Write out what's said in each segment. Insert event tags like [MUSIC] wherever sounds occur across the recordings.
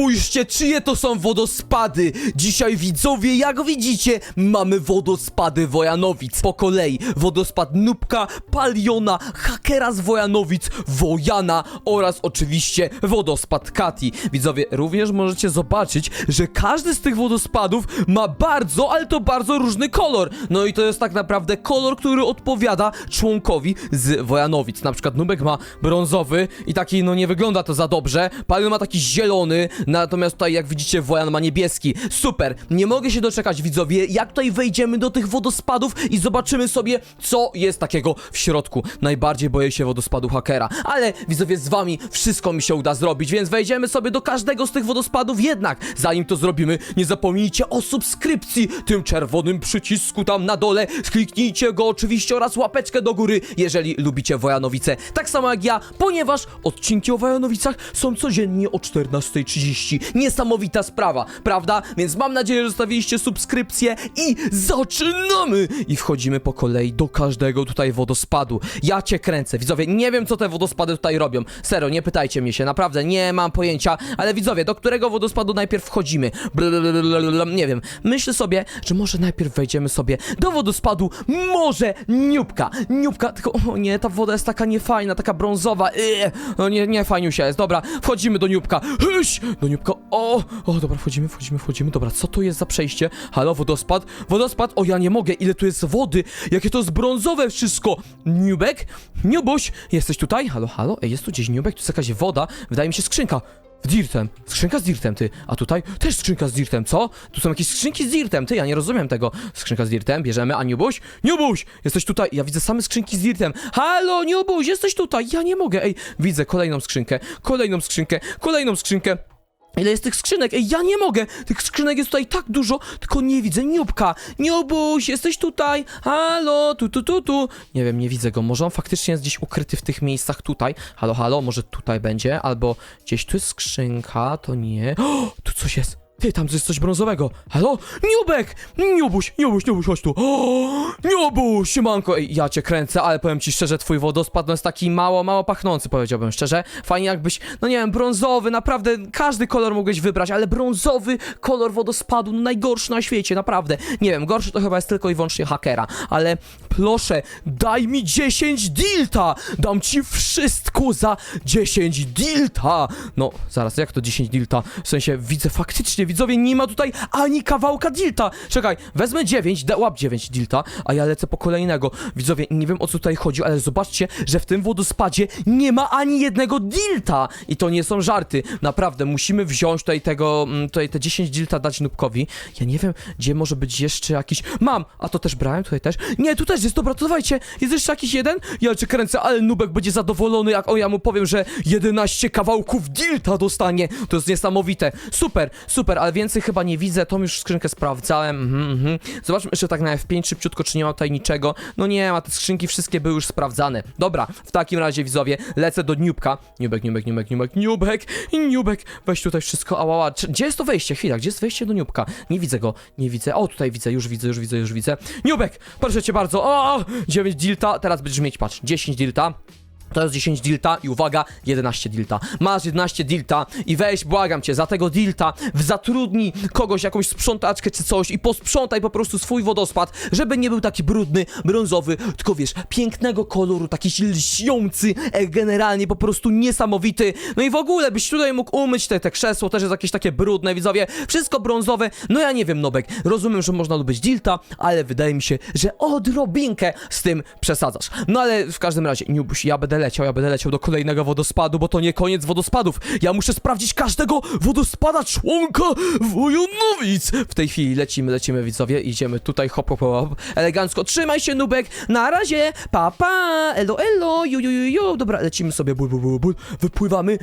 Spójrzcie, czyje to są wodospady. Dzisiaj widzowie, jak widzicie, mamy wodospady Wojanowic. Po kolei wodospad Nubka, Paliona, Hakera z Wojanowic, Wojana oraz oczywiście wodospad Kati. Widzowie, również możecie zobaczyć, że każdy z tych wodospadów ma bardzo, ale to bardzo różny kolor. No i to jest tak naprawdę kolor, który odpowiada członkowi z Wojanowic. Na przykład Nubek ma brązowy i taki, no nie wygląda to za dobrze. Palion ma taki zielony, natomiast tutaj jak widzicie Wojan ma niebieski. Super, nie mogę się doczekać widzowie, jak tutaj wejdziemy do tych wodospadów i zobaczymy sobie, co jest takiego w środku. Najbardziej boję się wodospadu hakera, ale widzowie z wami wszystko mi się uda zrobić, więc wejdziemy sobie do każdego z tych wodospadów jednak. Zanim to zrobimy, nie zapomnijcie o subskrypcji, tym czerwonym przycisku tam na dole. Kliknijcie go oczywiście oraz łapeczkę do góry, jeżeli lubicie Wojanowice. Tak samo jak ja, ponieważ odcinki o Wojanowicach są codziennie o 14.30. Niesamowita sprawa, prawda? Więc mam nadzieję, że zostawiliście subskrypcję i zaczynamy! I wchodzimy po kolei do każdego tutaj wodospadu. Ja cię kręcę, widzowie, nie wiem co te wodospady tutaj robią. Serio, nie pytajcie mnie się, naprawdę, nie mam pojęcia, ale widzowie, do którego wodospadu najpierw wchodzimy? Blablabla, nie wiem. Myślę sobie, że może najpierw wejdziemy sobie do wodospadu może Niubka. Niubka, tylko o nie, ta woda jest taka niefajna, taka brązowa. Eee, no nie, nie fajniusia jest. Dobra, wchodzimy do Niubka. Hyś! Do Niubka. O, o, dobra, wchodzimy, wchodzimy, wchodzimy. Dobra, co to jest za przejście? Halo, wodospad? Wodospad? O, ja nie mogę, ile tu jest wody? Jakie to jest brązowe wszystko. Niubek? Niubuś, jesteś tutaj? Halo, halo? Ej, jest tu gdzieś Niubek, tu jest jakaś woda. Wydaje mi się skrzynka. Z dirtem. Skrzynka z dirtem, ty. A tutaj też skrzynka z dirtem, co? Tu są jakieś skrzynki z dirtem, ty, ja nie rozumiem tego. Skrzynka z dirtem, bierzemy, a Niubuś? Niubuś! Jesteś tutaj, ja widzę same skrzynki z dirtem. Halo, Niubuś, jesteś tutaj, ja nie mogę, ej. Widzę kolejną skrzynkę, kolejną skrzynkę, kolejną skrzynkę. Ile jest tych skrzynek? Ej, ja nie mogę! Tych skrzynek jest tutaj tak dużo, tylko nie widzę Niubka. Niubuś, jesteś tutaj? Halo, tu, tu, tu, tu. Nie wiem, nie widzę go. Może on faktycznie jest gdzieś ukryty w tych miejscach tutaj. Halo, halo, może tutaj będzie? Albo gdzieś tu jest skrzynka, to nie. O, [GASPS] tu coś jest. Ty, tam jest coś brązowego. Halo? Niubek! Niubuś, Niubuś, Niubuś, chodź tu. O, Niubuś, siemanko. Ej, ja cię kręcę, ale powiem ci szczerze, twój wodospad no jest taki mało, mało pachnący, powiedziałbym szczerze. Fajnie jakbyś, no nie wiem, brązowy, naprawdę każdy kolor mógłbyś wybrać, ale brązowy kolor wodospadu, no najgorszy na świecie, naprawdę. Nie wiem, gorszy to chyba jest tylko i wyłącznie hakera, ale proszę, daj mi 10 dilta! Dam ci wszystko za 10 dilta! No, zaraz, jak to 10 dilta? W sensie, widzę faktycznie, widzowie, nie ma tutaj ani kawałka dilta! Czekaj, wezmę 9, da, łap 9 dilta, a ja lecę po kolejnego. Widzowie, nie wiem o co tutaj chodzi, ale zobaczcie, że w tym wodospadzie nie ma ani jednego dilta! I to nie są żarty, naprawdę, musimy wziąć tutaj tego, mm, tutaj te 10 dilta dać Nubkowi. Ja nie wiem, gdzie może być jeszcze jakiś... Mam! A to też brałem, tutaj też. Nie, tu też jest, dobra, to dawajcie. Jest jeszcze jakiś jeden? Ja cię kręcę, ale Nubek będzie zadowolony, jak o ja mu powiem, że 11 kawałków dilta dostanie. To jest niesamowite. Super, super, ale więcej chyba nie widzę, tą już skrzynkę sprawdzałem. Mhm, mhm. Zobaczmy jeszcze tak na F5 szybciutko, czy nie ma tutaj niczego. No nie ma, te skrzynki wszystkie były już sprawdzane. Dobra, w takim razie widzowie, lecę do Nubka. Nubek, Nubek, Nubek, Nubek, Nubek i Nubek. Weź tutaj wszystko. Czy- Gdzie jest to wejście? Chwila, gdzie jest wejście do Nubka? Nie widzę go, nie widzę. O, tutaj widzę, już widzę, już widzę, już widzę. Nubek, proszę cię bardzo. O, 9 dilta, teraz będziesz mieć, patrz, 10 dilta. To jest 10 dilta i uwaga, 11 dilta. Masz 11 dilta i weź, błagam cię, za tego dilta zatrudnij kogoś, jakąś sprzątaczkę czy coś i posprzątaj po prostu swój wodospad, żeby nie był taki brudny, brązowy, tylko wiesz, pięknego koloru, taki lśniący, e, generalnie po prostu niesamowity. No i w ogóle byś tutaj mógł umyć te, te krzesło, też jest jakieś takie brudne, widzowie, wszystko brązowe. No ja nie wiem, Nobek, rozumiem, że można lubić dilta, ale wydaje mi się, że odrobinkę z tym przesadzasz. No ale w każdym razie, Niubuś, ja będę leciał, ja będę leciał do kolejnego wodospadu, bo to nie koniec wodospadów. Ja muszę sprawdzić każdego wodospada członka Wojanowic. W tej chwili lecimy, lecimy widzowie, idziemy tutaj, hop, hop, hop, elegancko. Trzymaj się, Nubek, na razie, pa, pa, elo, elo, ju, ju, ju, ju. Dobra, lecimy sobie, bul, bul, bul, bul. wypływamy.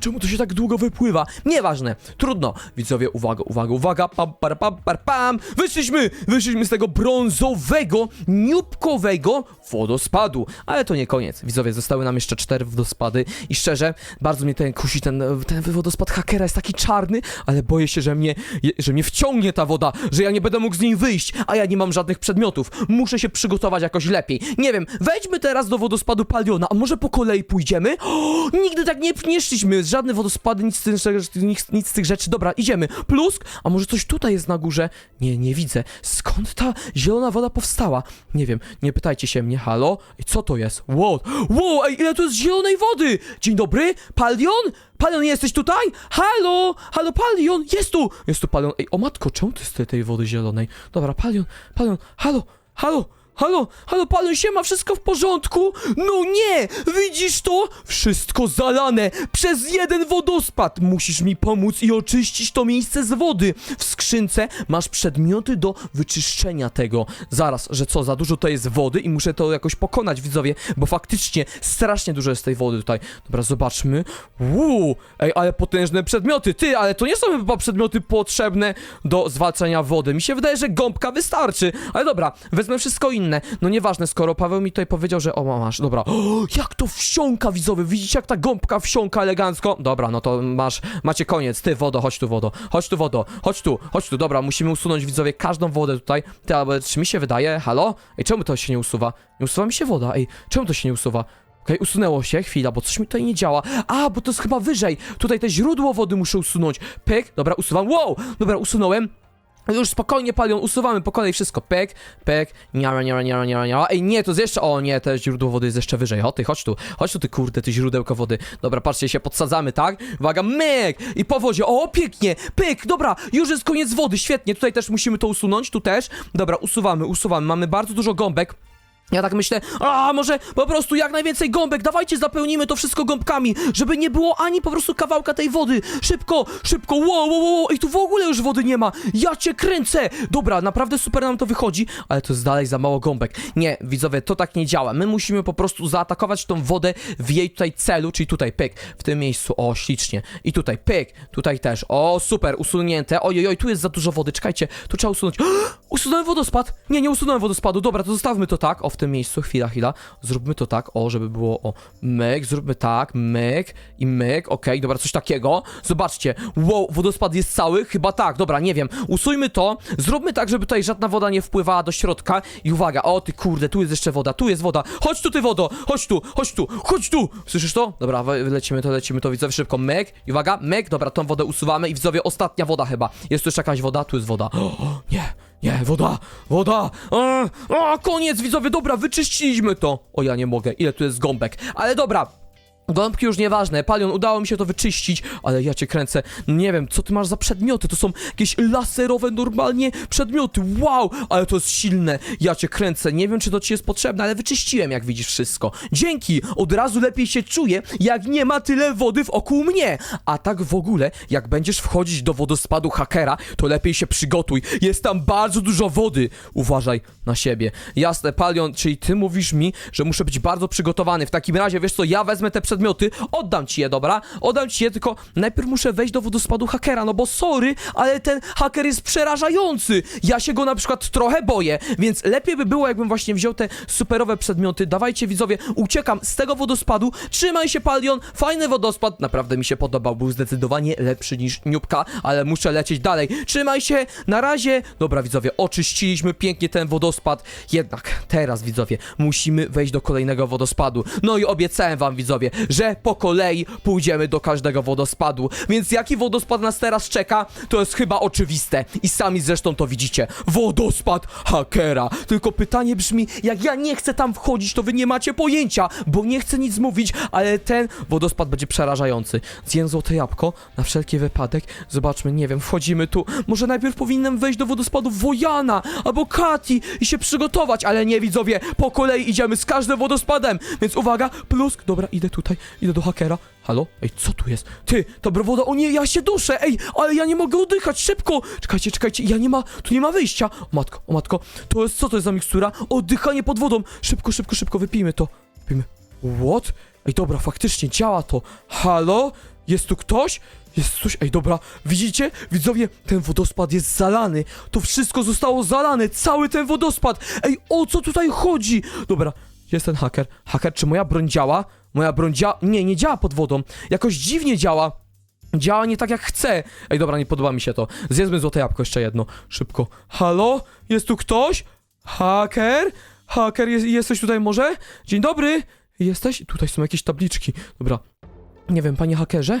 Czemu to się tak długo wypływa? Nieważne, trudno. Widzowie, uwaga, uwaga, uwaga, pam, par, pam, par, pam. Wyszliśmy, wyszliśmy z tego brązowego, niubkowego wodospadu. Ale to nie koniec. Widzowie, zostały zostały nam jeszcze cztery wodospady i szczerze, bardzo mnie ten kusi, ten, ten wodospad hakera jest taki czarny, ale boję się, że mnie, że mnie wciągnie ta woda, że ja nie będę mógł z niej wyjść, a ja nie mam żadnych przedmiotów. Muszę się przygotować jakoś lepiej. Nie wiem, wejdźmy teraz do wodospadu Paliona, a może po kolei pójdziemy? O, nigdy tak nie, nie szliśmy, żadne wodospady, nic nic, nic z tych rzeczy. Dobra, idziemy. Plusk, a może coś tutaj jest na górze? Nie, nie widzę. Skąd ta zielona woda powstała? Nie wiem, nie pytajcie się mnie, halo? Ej, co to jest? Wow, wow, ile tu jest zielonej wody? Dzień dobry, Palion? Palion, jesteś tutaj? Halo, halo, Palion, jest tu! Jest tu Palion. Ej, o matko, czemu ty z tej wody zielonej? Dobra, Palion, Palion, halo, halo, Halo, halo, panu się ma wszystko w porządku? No nie! Widzisz to? Wszystko zalane przez jeden wodospad. Musisz mi pomóc i oczyścić to miejsce z wody. W skrzynce masz przedmioty do wyczyszczenia tego. Zaraz, że co, za dużo to jest wody i muszę to jakoś pokonać, widzowie, bo faktycznie strasznie dużo jest tej wody tutaj. Dobra, zobaczmy. Uuu, ej, ale potężne przedmioty. Ty, ale to nie są chyba przedmioty potrzebne do zwalczania wody. Mi się wydaje, że gąbka wystarczy. Ale dobra, wezmę wszystko inne. No nieważne, skoro Paweł mi tutaj powiedział, że o, masz, dobra. O, [GASPS] jak to wsiąka, widzowie, widzicie jak ta gąbka wsiąka elegancko? Dobra, no to masz, macie koniec. Ty, wodo, chodź tu, wodo. Chodź tu, wodo. Chodź tu, chodź tu. Dobra, musimy usunąć, widzowie, każdą wodę tutaj. Ty, ale czy mi się wydaje? Halo? Ej, czemu to się nie usuwa? Nie usuwa mi się woda, ej, czemu to się nie usuwa? Okej, usunęło się, chwila, bo coś mi tutaj nie działa. A, bo to jest chyba wyżej. Tutaj te źródło wody muszę usunąć. Pyk, dobra, usuwam. Wow, dobra, usunąłem. Już spokojnie palion, usuwamy po kolei wszystko. Pek, pek, niara, niara, niara, niara, niara. Ej, nie, to jest jeszcze. O nie, te źródło wody jest jeszcze wyżej. O ty, chodź tu, chodź tu, ty kurde, ty źródełko wody. Dobra, patrzcie, się podsadzamy, tak? Uwaga, myk! I po wodzie, o pięknie, pyk, dobra, już jest koniec wody, świetnie. Tutaj też musimy to usunąć, tu też. Dobra, usuwamy, usuwamy. Mamy bardzo dużo gąbek. Ja tak myślę, a może po prostu jak najwięcej gąbek, dawajcie zapełnimy to wszystko gąbkami, żeby nie było ani po prostu kawałka tej wody. Szybko, szybko, wow, wow, wow, i tu w ogóle już wody nie ma. Ja cię kręcę. Dobra, naprawdę super nam to wychodzi, ale to jest dalej za mało gąbek. Nie, widzowie, to tak nie działa. My musimy po prostu zaatakować tą wodę w jej tutaj celu, czyli tutaj, pyk, w tym miejscu, o, ślicznie. I tutaj, pyk, tutaj też, o, super, usunięte. Ojoj, oj, tu jest za dużo wody, czekajcie, tu trzeba usunąć. [GASPS] Usunąłem wodospad. Nie, nie usunąłem wodospadu, dobra, to zostawmy to tak, o, tym miejscu, chwila, chwila. Zróbmy to tak, o, żeby było, o, myk, zróbmy tak, myk i myk, okej, dobra, coś takiego. Zobaczcie, wow, wodospad jest cały? Chyba tak, dobra, nie wiem. Usuńmy to, zróbmy tak, żeby tutaj żadna woda nie wpływała do środka. I uwaga, o ty kurde, tu jest jeszcze woda, tu jest woda. Chodź tu, ty wodo, chodź tu, chodź tu, chodź tu. Słyszysz to? Dobra, lecimy to, lecimy to, widzowie, szybko, myk. I uwaga, myk, dobra, tą wodę usuwamy i widzowie, ostatnia woda chyba. Jest tu jeszcze jakaś woda? Tu jest woda. [GASPS] O, nie, nie, woda, woda. A, a, koniec, widzowie, dobra, wyczyściliśmy to. O, ja nie mogę, ile tu jest gąbek. Ale dobra, Gąbki już nieważne, Palion, udało mi się to wyczyścić, ale ja cię kręcę. Nie wiem, co ty masz za przedmioty? To są jakieś laserowe normalnie przedmioty. Wow, ale to jest silne. Ja cię kręcę. Nie wiem, czy to ci jest potrzebne, ale wyczyściłem, jak widzisz wszystko. Dzięki, od razu lepiej się czuję, jak nie ma tyle wody wokół mnie. A tak w ogóle, jak będziesz wchodzić do wodospadu hakera, to lepiej się przygotuj. Jest tam bardzo dużo wody. Uważaj na siebie. Jasne, Palion, czyli ty mówisz mi, że muszę być bardzo przygotowany. W takim razie, wiesz co, ja wezmę te przedmioty, oddam ci je, dobra? Oddam ci je, tylko najpierw muszę wejść do wodospadu hakera, no bo sorry, ale ten haker jest przerażający. Ja się go na przykład trochę boję, więc lepiej by było, jakbym właśnie wziął te superowe przedmioty. Dawajcie, widzowie, uciekam z tego wodospadu. Trzymaj się, Palion, fajny wodospad, naprawdę mi się podobał, był zdecydowanie lepszy niż Niubka, ale muszę lecieć dalej. Trzymaj się, na razie. Dobra, widzowie, oczyściliśmy pięknie ten wodospad, jednak teraz, widzowie, musimy wejść do kolejnego wodospadu. No i obiecałem wam, widzowie, że po kolei pójdziemy do każdego wodospadu, więc jaki wodospad nas teraz czeka, to jest chyba oczywiste i sami zresztą to widzicie. Wodospad hakera. Tylko pytanie brzmi, jak ja nie chcę tam wchodzić, to wy nie macie pojęcia, bo nie chcę nic mówić, ale ten wodospad będzie przerażający. Zjem złote jabłko, na wszelki wypadek. Zobaczmy, nie wiem, wchodzimy tu. Może najpierw powinienem wejść do wodospadu Wojana albo Kati i się przygotować, ale nie widzowie, po kolei idziemy z każdym wodospadem, więc uwaga, plusk, dobra, idę tutaj, idę do hakera. Halo? Ej, co tu jest? Ty, dobra woda, o nie, ja się duszę, ej, ale ja nie mogę oddychać, szybko! Czekajcie, czekajcie, ja nie ma, tu nie ma wyjścia. O matko, o matko, to jest, co to jest za mikstura? Oddychanie pod wodą, szybko, szybko, szybko, wypijmy to. Wypijmy. What? Ej, dobra, faktycznie działa to. Halo? Jest tu ktoś? Jest coś. Ej, dobra, widzicie? Widzowie, ten wodospad jest zalany. To wszystko zostało zalane, cały ten wodospad. Ej, o co tutaj chodzi? Dobra, jest ten haker. Haker, czy moja broń działa? Moja broń działa... Nie, nie działa pod wodą. Jakoś dziwnie działa. Działa nie tak jak chcę. Ej, dobra, nie podoba mi się to. Zjedzmy złote jabłko jeszcze jedno. Szybko. Halo? Jest tu ktoś? Haker? Haker, jest, jesteś tutaj może? Dzień dobry. Jesteś? Tutaj są jakieś tabliczki. Dobra. Nie wiem, panie hakerze?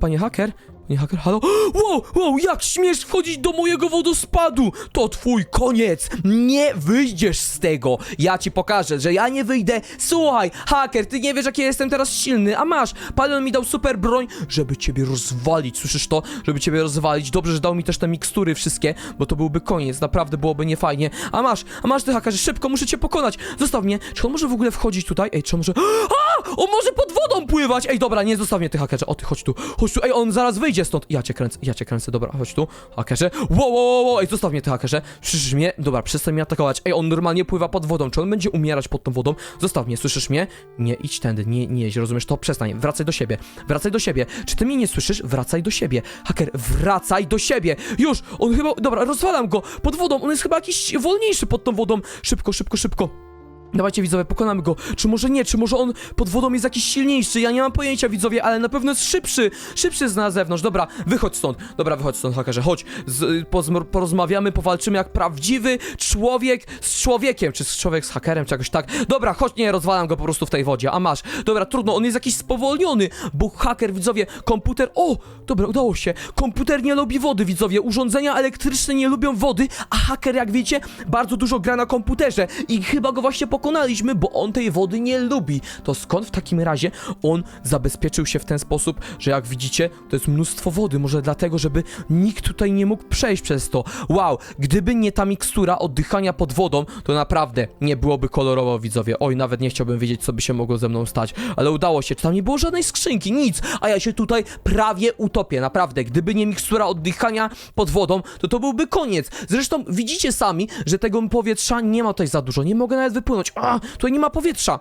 Panie haker? Panie haker, halo? Wow, wow, jak śmiesz wchodzić do mojego wodospadu? To twój koniec. Nie wyjdziesz z tego. Ja ci pokażę, że ja nie wyjdę. Słuchaj, haker, ty nie wiesz, jaki ja jestem teraz silny, a masz. Palion mi dał super broń, żeby ciebie rozwalić. Słyszysz to? Żeby ciebie rozwalić. Dobrze, że dał mi też te mikstury wszystkie, bo to byłby koniec. Naprawdę byłoby niefajnie. A masz, a masz ty hakerze, szybko, muszę cię pokonać. Zostaw mnie. Czy on może w ogóle wchodzić tutaj? Ej, czy on może... [GASPS] A! On może pod wodą pływać! Ej, dobra, nie zostaw mnie ty hakerze. O, ty chodź tu, chodź tu. Ej, on zaraz wyjdzie stąd. Ja cię kręcę, ja cię kręcę, dobra, chodź tu. Hakerze. Wow, wow, wow, wow. Ej, zostaw mnie ty hakerze. Słyszysz mnie? Dobra, przestań mnie atakować. Ej, on normalnie pływa pod wodą. Czy on będzie umierać pod tą wodą? Zostaw mnie, słyszysz mnie? Nie, idź tędy, nie, nie rozumiesz to? Przestań, wracaj do siebie. Wracaj do siebie. Czy ty mnie nie słyszysz? Wracaj do siebie. Haker, wracaj do siebie. Już! On chyba, dobra, rozwalam go. Pod wodą, on jest chyba jakiś wolniejszy pod tą wodą. Szybko, szybko, szybko. Dawajcie widzowie, pokonamy go. Czy może nie, czy może on pod wodą jest jakiś silniejszy? Ja nie mam pojęcia widzowie, ale na pewno jest szybszy. Szybszy jest na zewnątrz. Dobra, wychodź stąd. Dobra, wychodź stąd, hakerze. Chodź, z, porozmawiamy, powalczymy jak prawdziwy człowiek z człowiekiem. Czy z człowiek z hakerem, czy jakoś tak. Dobra, chodź, nie, rozwalam go po prostu w tej wodzie. A masz. Dobra, trudno, on jest jakiś spowolniony, bo haker, widzowie, komputer... O, dobra, udało się. Komputer nie lubi wody, widzowie. Urządzenia elektryczne nie lubią wody, a haker, jak wiecie, bardzo dużo gra na komputerze i chyba go właśnie pokonaliśmy, bo on tej wody nie lubi. To skąd w takim razie on zabezpieczył się w ten sposób, że jak widzicie, to jest mnóstwo wody. Może dlatego, żeby nikt tutaj nie mógł przejść przez to. Wow, gdyby nie ta mikstura oddychania pod wodą, to naprawdę nie byłoby kolorowo, widzowie. Oj, nawet nie chciałbym wiedzieć, co by się mogło ze mną stać, ale udało się. Czy tam nie było żadnej skrzynki, nic, a ja się tutaj prawie utopię, naprawdę. Gdyby nie mikstura oddychania pod wodą, to to byłby koniec. Zresztą widzicie sami, że tego powietrza nie ma tutaj za dużo. Nie mogę nawet wypłynąć. A, tutaj nie ma powietrza.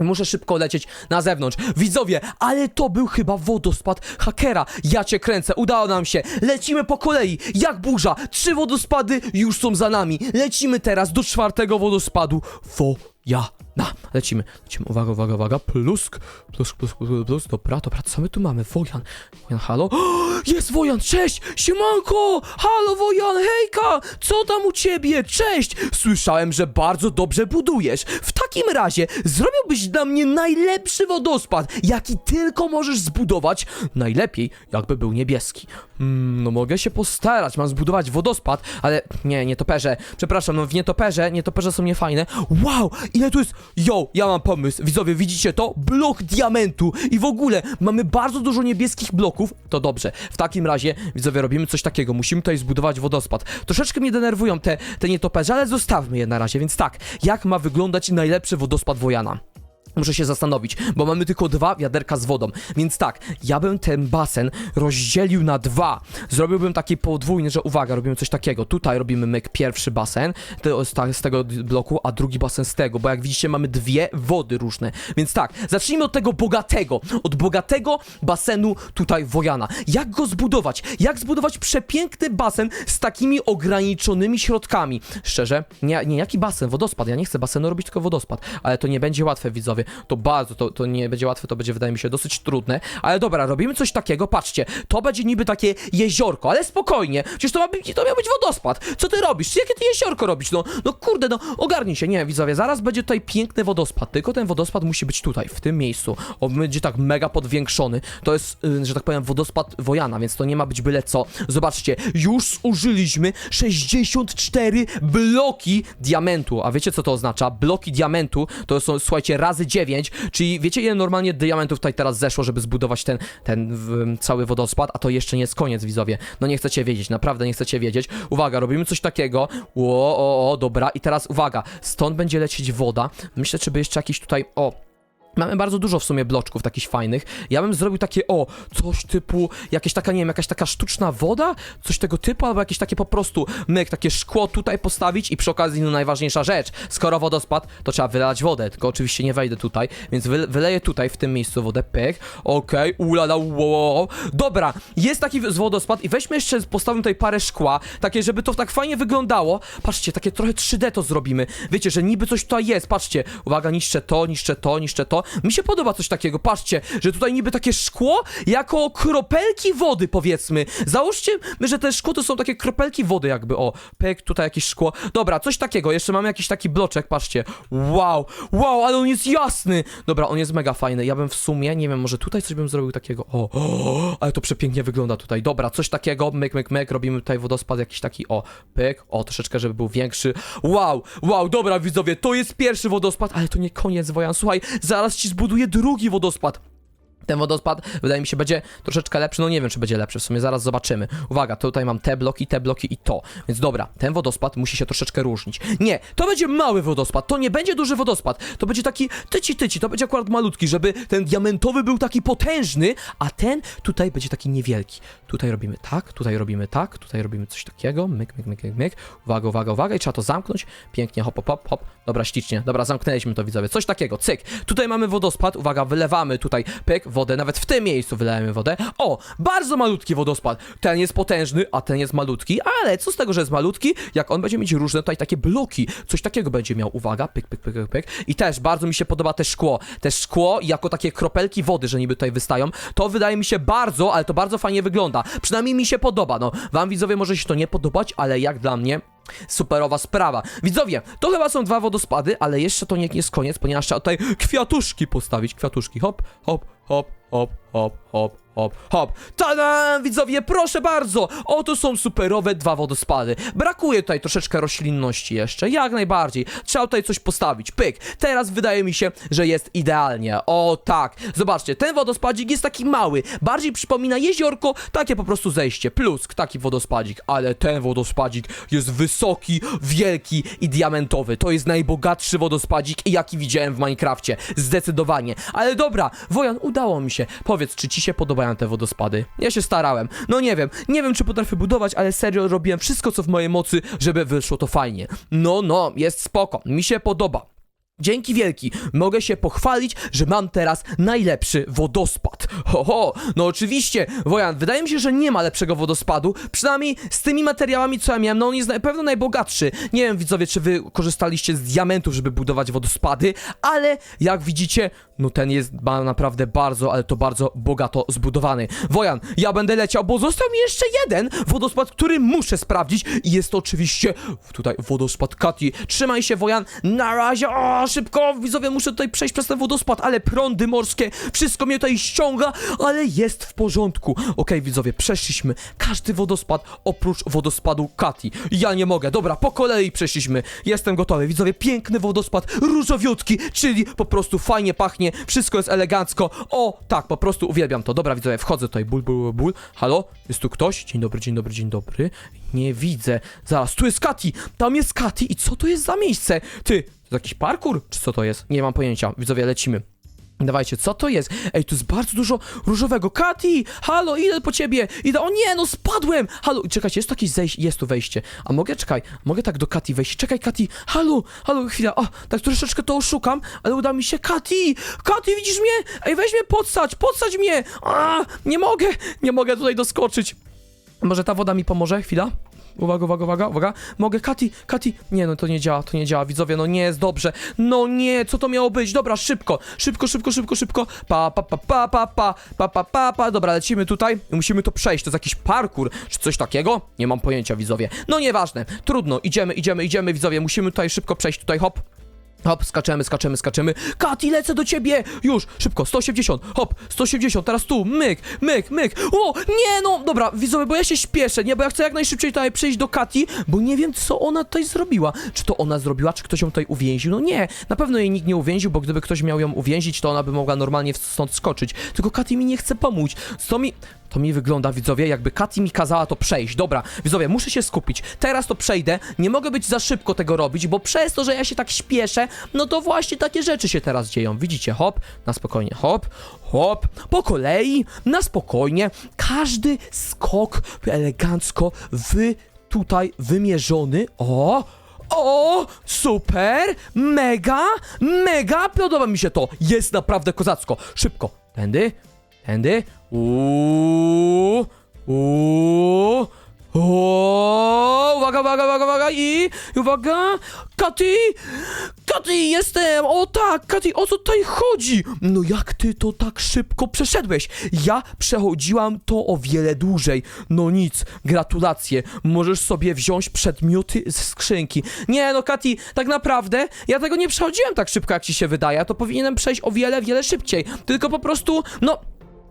Muszę szybko lecieć na zewnątrz. Widzowie, ale to był chyba wodospad hakera. Ja cię kręcę, udało nam się. Lecimy po kolei, jak burza. Trzy wodospady już są za nami. Lecimy teraz do czwartego wodospadu. Wojana. Lecimy, lecimy. Uwaga, uwaga, uwaga. Plusk, plusk, plusk, plusk, plusk. Dobra, dobra, co my tu mamy? Wojan. Wojan, halo? [GASPS] Jest Wojan, cześć! Siemanko! Halo, Wojan, hejka! Co tam u ciebie? Cześć! Słyszałem, że bardzo dobrze budujesz. W takim razie zrobiłbyś dla mnie najlepszy wodospad, jaki tylko możesz zbudować. Najlepiej, jakby był niebieski. Mm, no mogę się postarać, mam zbudować wodospad, ale nie, nietoperze. Przepraszam, no w nietoperze, nietoperze są niefajne. Wow, ile tu jest... Yo, ja mam pomysł. Widzowie, widzicie to? Blok diamentu. I w ogóle mamy bardzo dużo niebieskich bloków. To dobrze. W takim razie, widzowie, robimy coś takiego. Musimy tutaj zbudować wodospad. Troszeczkę mnie denerwują te, te nietoperze, ale zostawmy je na razie. Więc tak, jak ma wyglądać najlepszy wodospad Wojana? Muszę się zastanowić, bo mamy tylko dwa wiaderka z wodą. Więc tak, ja bym ten basen rozdzielił na dwa. Zrobiłbym taki podwójny, że uwaga, robimy coś takiego. Tutaj robimy myk pierwszy basen z, z tego bloku, a drugi basen z tego, bo jak widzicie mamy dwie wody różne. Więc tak, zacznijmy od tego bogatego. Od bogatego basenu tutaj Wojana. Jak go zbudować? Jak zbudować przepiękny basen z takimi ograniczonymi środkami? Szczerze, nie, nie jaki basen? Wodospad. Ja nie chcę basenu robić, tylko wodospad. Ale to nie będzie łatwe, widzowie. To bardzo, to, to nie będzie łatwe, to będzie, wydaje mi się, dosyć trudne. Ale dobra, robimy coś takiego, patrzcie. To będzie niby takie jeziorko, ale spokojnie. Przecież to, ma być, to miał być wodospad. Co ty robisz? Jakie ty jeziorko robisz? No, no kurde, no ogarnij się. Nie, widzowie, zaraz będzie tutaj piękny wodospad. Tylko ten wodospad musi być tutaj, w tym miejscu. On będzie tak mega podwiększony. To jest, y, że tak powiem, wodospad Wojana, więc to nie ma być byle co. Zobaczcie, już zużyliśmy 64 bloki diamentu. A wiecie co to oznacza? Bloki diamentu to są, słuchajcie, razy 9, czyli wiecie ile normalnie diamentów tutaj teraz zeszło, żeby zbudować ten, ten w, cały wodospad, a to jeszcze nie jest koniec, widzowie. No nie chcecie wiedzieć, naprawdę nie chcecie wiedzieć. Uwaga, robimy coś takiego. O, o, o, dobra. I teraz uwaga, stąd będzie lecieć woda. Myślę, czy by jeszcze jakiś tutaj, o, Mamy bardzo dużo w sumie bloczków takich fajnych. Ja bym zrobił takie, o, coś typu, jakieś taka, nie wiem, jakaś taka sztuczna woda, coś tego typu, albo jakieś takie po prostu, myk, takie szkło tutaj postawić i przy okazji, no najważniejsza rzecz, skoro wodospad, to trzeba wylać wodę, tylko oczywiście nie wejdę tutaj, więc wy, wyleję tutaj, w tym miejscu wodę, pyk, okej, ulala, wow, dobra, jest taki z wodospad i weźmy jeszcze, postawimy tutaj parę szkła, takie, żeby to tak fajnie wyglądało, patrzcie, takie trochę 3D to zrobimy, wiecie, że niby coś tutaj jest, patrzcie, uwaga, niszczę to, niszczę to, niszczę to, Mi się podoba coś takiego, patrzcie, że tutaj niby takie szkło jako kropelki wody, powiedzmy. Załóżcie, że te szkło to są takie kropelki wody jakby, o, pek, tutaj jakieś szkło. Dobra, coś takiego, jeszcze mamy jakiś taki bloczek, patrzcie. Wow, wow, ale on jest jasny. Dobra, on jest mega fajny. Ja bym w sumie, nie wiem, może tutaj coś bym zrobił takiego, o, o ale to przepięknie wygląda tutaj. Dobra, coś takiego, myk, myk, myk, robimy tutaj wodospad jakiś taki, o, pyk, o, troszeczkę, żeby był większy. Wow, wow, dobra widzowie, to jest pierwszy wodospad, ale to nie koniec, Wojan, słuchaj, zaraz ci zbuduję drugi wodospad. Ten wodospad, wydaje mi się, będzie troszeczkę lepszy. No nie wiem, czy będzie lepszy, w sumie zaraz zobaczymy. Uwaga, tutaj mam te bloki, te bloki i to. Więc dobra, ten wodospad musi się troszeczkę różnić. Nie, to będzie mały wodospad, to nie będzie duży wodospad. To będzie taki tyci tyci, to będzie akurat malutki, żeby ten diamentowy był taki potężny, a ten tutaj będzie taki niewielki. Tutaj robimy tak, tutaj robimy tak, tutaj robimy coś takiego. Myk, myk, myk, myk, myk. Uwaga, uwaga, uwaga i trzeba to zamknąć. Pięknie, hop, hop, hop, hop. Dobra, ślicznie. Dobra, zamknęliśmy to widzowie. Coś takiego, cyk. Tutaj mamy wodospad, uwaga, wylewamy tutaj pyk, wodę, nawet w tym miejscu wylejemy wodę. O, bardzo malutki wodospad. Ten jest potężny, a ten jest malutki, ale co z tego, że jest malutki, jak on będzie mieć różne tutaj takie bloki. Coś takiego będzie miał, uwaga, pyk, pyk, pyk, pyk. I też bardzo mi się podoba te szkło. Te szkło jako takie kropelki wody, że niby tutaj wystają. To wydaje mi się bardzo, ale to bardzo fajnie wygląda. Przynajmniej mi się podoba, no. Wam widzowie może się to nie podobać, ale jak dla mnie Superowa sprawa. Widzowie, to chyba są dwa wodospady, ale jeszcze to nie jest koniec, ponieważ trzeba tutaj kwiatuszki postawić. Kwiatuszki, hop, hop, hop, hop, hop, hop, hop, hop. Tada! Widzowie, proszę bardzo! Oto są superowe dwa wodospady. Brakuje tutaj troszeczkę roślinności jeszcze, jak najbardziej. Trzeba tutaj coś postawić. Pyk. Teraz wydaje mi się, że jest idealnie. O tak. Zobaczcie, ten wodospadzik jest taki mały. Bardziej przypomina jeziorko, takie po prostu zejście. Plusk, taki wodospadzik. Ale ten wodospadzik jest wysoki, wielki i diamentowy. To jest najbogatszy wodospadzik, jaki widziałem w Minecrafcie. Zdecydowanie. Ale dobra, Wojan, udało mi się. Powiedz, czy ci się podobają te wodospady? Ja się starałem. No nie wiem, nie wiem, czy potrafię budować, ale serio robiłem wszystko, co w mojej mocy, żeby wyszło to fajnie. No, no, jest spoko. Mi się podoba. Dzięki wielki, mogę się pochwalić, że mam teraz najlepszy wodospad. Ho, ho, no oczywiście, Wojan, wydaje mi się, że nie ma lepszego wodospadu, przynajmniej z tymi materiałami, co ja miałem, no on jest na pewno najbogatszy. Nie wiem, widzowie, czy wy korzystaliście z diamentów, żeby budować wodospady, ale jak widzicie, no ten jest ma naprawdę bardzo, ale to bardzo bogato zbudowany. Wojan, ja będę leciał, bo został mi jeszcze jeden wodospad, który muszę sprawdzić i jest to oczywiście tutaj wodospad Kati. Trzymaj się, Wojan, na razie, o, szybko, widzowie, muszę tutaj przejść przez ten wodospad, ale prądy morskie, wszystko mnie tutaj ściąga, ale jest w porządku. Okej, widzowie, przeszliśmy każdy wodospad oprócz wodospadu Kati. Ja nie mogę, dobra, po kolei przeszliśmy. Jestem gotowy, widzowie, piękny wodospad, różowiutki, czyli po prostu fajnie pachnie, wszystko jest elegancko. O, tak, po prostu uwielbiam to. Dobra, widzowie, wchodzę tutaj, ból, ból, ból. Halo? Jest tu ktoś? Dzień dobry, dzień dobry, dzień dobry. Nie widzę. Zaraz, tu jest Kati, tam jest Kati i co to jest za miejsce? Ty, to jest jakiś parkour? Czy co to jest? Nie mam pojęcia. Widzowie, lecimy. Dawajcie, co to jest? Ej, tu jest bardzo dużo różowego. Kati! Halo, idę po ciebie! Idę. O nie, no spadłem! Halo, czekajcie, jest tu jakieś zejście, jest tu wejście. A mogę, czekaj, mogę tak do Kati wejść. Czekaj, Kati! Halo, halo, chwila. O, tak troszeczkę to oszukam, ale uda mi się. Kati! Kati, widzisz mnie? Ej, weź mnie podsadź, podsadź mnie! A, nie mogę, nie mogę tutaj doskoczyć. Może ta woda mi pomoże? Chwila. Uwaga, uwaga, uwaga, uwaga. Mogę, Kati, Kati. Nie, no to nie działa, to nie działa, widzowie, no nie jest dobrze. No nie, co to miało być? Dobra, szybko, szybko, szybko, szybko, szybko. Pa, pa, pa, pa, pa, pa, pa, pa, pa, pa. Dobra, lecimy tutaj i musimy to przejść. To jest jakiś parkour, czy coś takiego? Nie mam pojęcia, widzowie. No nieważne, trudno, idziemy, idziemy, idziemy, widzowie. Musimy tutaj szybko przejść, tutaj, hop. Hop, skaczemy, skaczemy, skaczemy. Kati, lecę do ciebie! Już, szybko, 180, hop, 180, teraz tu, myk, myk, myk. O, nie no, dobra, widzowie, bo ja się śpieszę, nie, bo ja chcę jak najszybciej tutaj przejść do Kati, bo nie wiem, co ona tutaj zrobiła. Czy to ona zrobiła, czy ktoś ją tutaj uwięził? No nie, na pewno jej nikt nie uwięził, bo gdyby ktoś miał ją uwięzić, to ona by mogła normalnie stąd skoczyć. Tylko Kati mi nie chce pomóc. Co mi... To mi wygląda, widzowie, jakby Kati mi kazała to przejść. Dobra, widzowie, muszę się skupić. Teraz to przejdę. Nie mogę być za szybko tego robić, bo przez to, że ja się tak śpieszę, no to właśnie takie rzeczy się teraz dzieją. Widzicie, hop, na spokojnie, hop, hop, po kolei, na spokojnie. Każdy skok elegancko wy tutaj wymierzony. O! O, super, mega, mega, podoba mi się to. Jest naprawdę kozacko. Szybko, tędy, tędy. Uuu, uuu. O, uwaga, uwaga, uwaga, uwaga i uwaga, Kati, Katy, jestem! O tak, Katy, o co tutaj chodzi? No jak ty to tak szybko przeszedłeś? Ja przechodziłam to o wiele dłużej. No nic, gratulacje. Możesz sobie wziąć przedmioty z skrzynki. Nie no, Katy, tak naprawdę ja tego nie przechodziłem tak szybko, jak ci się wydaje. To powinienem przejść o wiele, wiele szybciej. Tylko po prostu, no...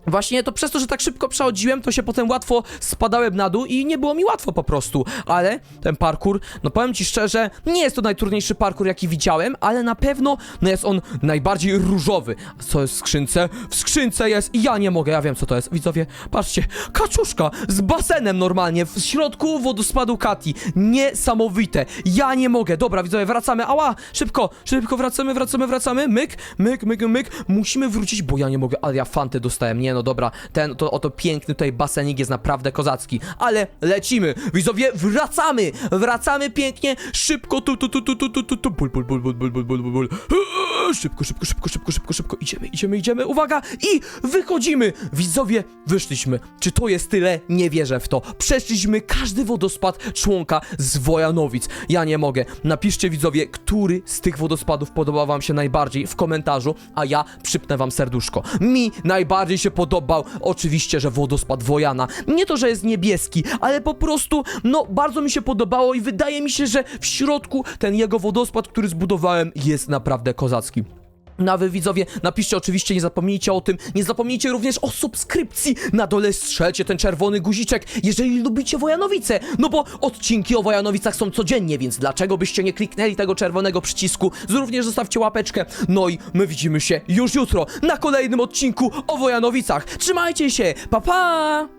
Właśnie to przez to, że tak szybko przechodziłem, to się potem łatwo spadałem na dół i nie było mi łatwo po prostu. Ale ten parkour, no powiem ci szczerze, nie jest to najtrudniejszy parkour, jaki widziałem, ale na pewno no jest on najbardziej różowy. Co jest w skrzynce? W skrzynce jest i ja nie mogę, ja wiem co to jest. Widzowie, patrzcie, kaczuszka z basenem normalnie w środku wodospadu Kati. Niesamowite. Ja nie mogę. Dobra, widzowie, wracamy. Ała, szybko, szybko wracamy, wracamy, wracamy. Myk, myk, myk, myk. Musimy wrócić, bo ja nie mogę, ale ja fantę dostałem. Nie no, dobra, ten to oto piękny tutaj basenik jest naprawdę kozacki. Ale lecimy. Widzowie, wracamy. Wracamy pięknie, szybko, tu, tu, tu, tu, tu, tu, tu, tu, bul, bul, bul, bul, bul, bul, bul, bul, bul. Szybko, szybko, szybko, szybko, szybko, szybko. Idziemy, idziemy, idziemy. Uwaga i wychodzimy. Widzowie, wyszliśmy. Czy to jest tyle? Nie wierzę w to. Przeszliśmy każdy wodospad członka z Wojanowic. Ja nie mogę. Napiszcie widzowie, który z tych wodospadów podobał wam się najbardziej w komentarzu, a ja przypnę wam serduszko. Mi najbardziej się podobał oczywiście, że wodospad Wojana. Nie to, że jest niebieski, ale po prostu, no, bardzo mi się podobało i wydaje mi się, że w środku ten jego wodospad, który zbudowałem, jest naprawdę kozacki. No a wy widzowie, napiszcie oczywiście, nie zapomnijcie o tym, nie zapomnijcie również o subskrypcji, na dole strzelcie ten czerwony guziczek, jeżeli lubicie Wojanowice, no bo odcinki o Wojanowicach są codziennie, więc dlaczego byście nie kliknęli tego czerwonego przycisku, również zostawcie łapeczkę, no i my widzimy się już jutro na kolejnym odcinku o Wojanowicach, trzymajcie się, pa pa!